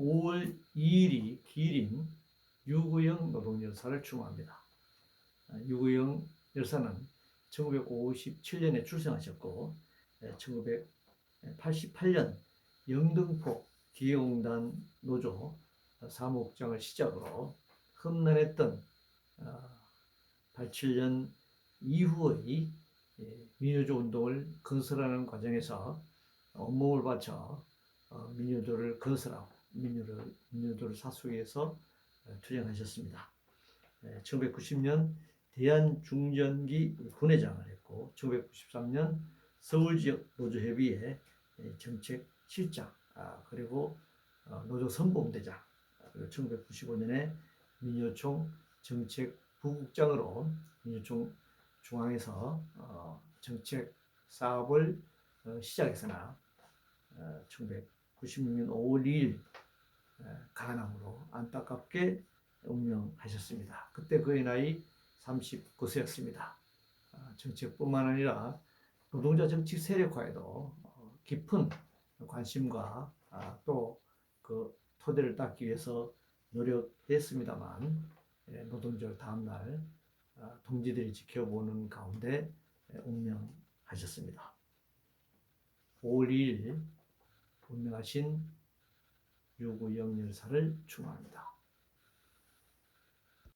5월 2일이 기일인 유구영 노동여사를 추모합니다. 아, 유구영 여사는 1957년에 출생하셨고 1988년 영등포 기회공단 노조 사무국장을 시작으로 험난했던 87년 이후의 예, 민주조 운동을 건설하는 과정에서 온몸을 바쳐 어, 민주도를 건설하고 사수하기 위해서 어, 투쟁하셨습니다. 1990년 대한중전기 군회장을 했고 1993년 서울지역 노조협의회 예, 정책실장 아, 그리고 어, 노조 선봉대장 그리고 1995년에 민주총 정책부국장으로 민주총 중앙에서 어, 정책 사업을 어, 시작했으나 어, 1996년 5월 2일 가난으로 안타깝게 운명하셨습니다. 그때 그의 나이 39세였습니다. 아, 정책뿐만 아니라 노동자 정치 세력화에도 어, 깊은 관심과 아, 또그 토대를 닦기 위해서 노력했습니다만 예, 노동절 다음날 아, 동지들이 지켜보는 가운데 예, 운명하셨습니다. 5월 2일 운명하신 유구영 열사를 추모합니다.